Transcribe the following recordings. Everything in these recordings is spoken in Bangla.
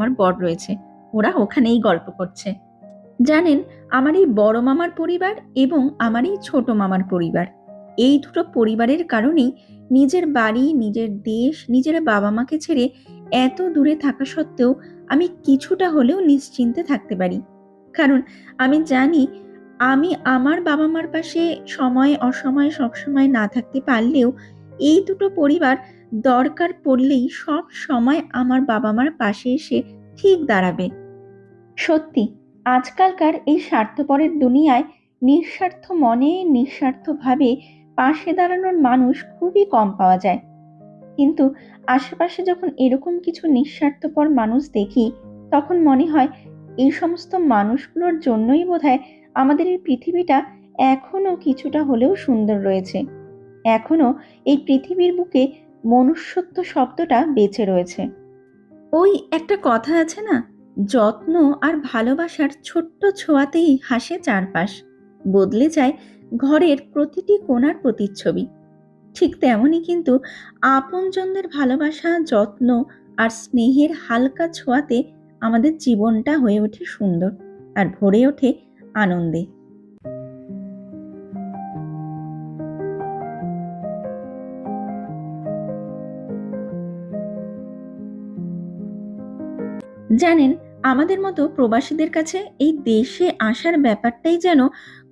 আমার বর রয়েছে। ওরা ওখানেই গল্প করছে। জানেন, আমার এই বড় মামার পরিবার এবং আমার এই ছোট মামার পরিবার। এই দুটো পরিবারের কারণেই নিজের বাড়ি, নিজের দেশ, নিজের বাবা মাকে ছেড়ে এত দূরে থাকা সত্ত্বেও আমি কিছুটা হলেও নিশ্চিন্তে থাকতে পারি। কারণ আমি জানি, আমি আমার বাবা মার পাশে সময় অসময়ে সবসময় না থাকতে পারলেও এই দুটো পরিবার দরকার পড়লেই সব সময় আমার বাবা মার পাশে এসে ঠিক দাঁড়াবে। সত্যি, আজকালকার এই স্বার্থপরের দুনিয়ায় নিঃস্বার্থ মনে, নিঃস্বার্থভাবে পাশে দাঁড়ানোর মানুষ খুবই কম পাওয়া যায়। কিন্তু আশেপাশে যখন এরকম কিছু নিঃস্বার্থপর মানুষ দেখি, তখন মনে হয় এই সমস্ত মানুষগুলোর জন্যই বোধহয় আমাদের এই পৃথিবীটা এখনও কিছুটা হলেও সুন্দর রয়েছে। এখনও এই পৃথিবীর বুকে মনুষ্যত্ব শব্দটা বেঁচে রয়েছে। ওই একটা কথা আছে না, যত্ন আর ভালোবাসার ছোট্ট ছোঁয়াতেই হাসে চারপাশ। বদলে যায় ঘরের প্রতিটি কোণার প্রতিচ্ছবি। ঠিক তেমনই কিন্তু আপনজনদের ভালোবাসা, যত্ন আর স্নেহের হালকা ছোঁয়াতে আমাদের জীবনটা হয়ে ওঠে সুন্দর আর ভরে ওঠে আনন্দে। জানেন, আমাদের মতো প্রবাসীদের কাছে এই দেশে আসার ব্যাপারটাই যেন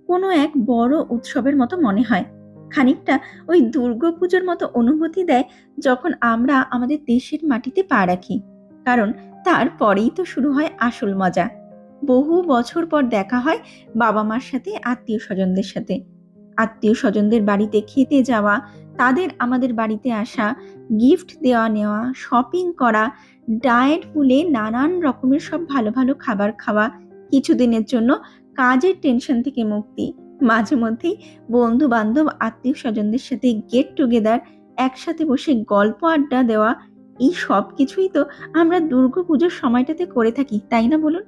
কোনো এক বড় উৎসবের মতো মনে হয়। খানিকটা ওই দুর্গাপুজোর মতো অনুভূতি দেয় যখন আমরা আমাদের দেশের মাটিতে পা রাখি। কারণ তারপরেই তো শুরু হয় আসল মজা। বহু বছর পর দেখা হয় বাবা মার সাথে আত্মীয় স্বজনদের সাথে। আত্মীয় স্বজনদের বাড়িতে খেতে যাওয়া তাদের আমাদের বাড়িতে আসা গিফট দেওয়া নেওয়া শপিং করা ডায়েট ভুলে নানান রকমের সব ভালো ভালো খাবার খাওয়া, কিছুদিনের জন্য কাজের টেনশন থেকে মুক্তি। মাঝে মধ্যেই বন্ধু বান্ধব আত্মীয় স্বজনদের সাথে গেট টুগেদার একসাথে বসে গল্প আড্ডা দেওয়া, এই সব কিছুই তো আমরা দুর্গা পুজোর সময়টাতে করে থাকি, তাই না বলুন?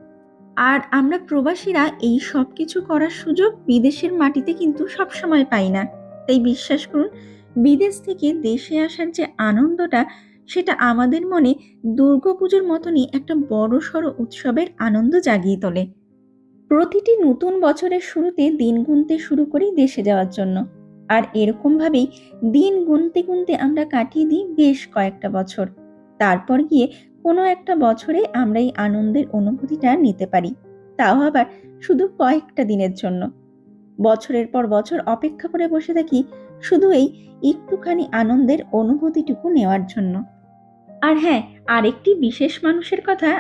আর আমরা প্রবাসীরা এই সব কিছু করার সুযোগ বিদেশের মাটিতে কিন্তু সব সময় পাই না। তাই বিশ্বাস করুন বিদেশ থেকে দেশে আসার যে আনন্দটা, সেটা আমাদের মনে দুর্গাপুজোর মতনই একটা বড় সড়ো উৎসবের আনন্দ জাগিয়ে তোলে। প্রতিটি নতুন বছরের শুরুতে দিন গুনতে শুরু করি দেশে যাওয়ার জন্য। আর এরকমভাবেই দিন গুনতে গুনতে আমরা কাটিয়ে দিই বেশ কয়েকটা বছর। তারপর গিয়ে কোনো একটা বছরে আমরা এই আনন্দের অনুভূতিটা নিতে পারি। তাও আবার শুধু কয়েকটা দিনের জন্য। বছরের পর বছর অপেক্ষা করে বসে থাকি শুধু এই একটুখানি আনন্দের অনুভূতিটুকু নেওয়ার জন্য। আর হ্যাঁ আরেকটি বিশেষ মানুষের কথা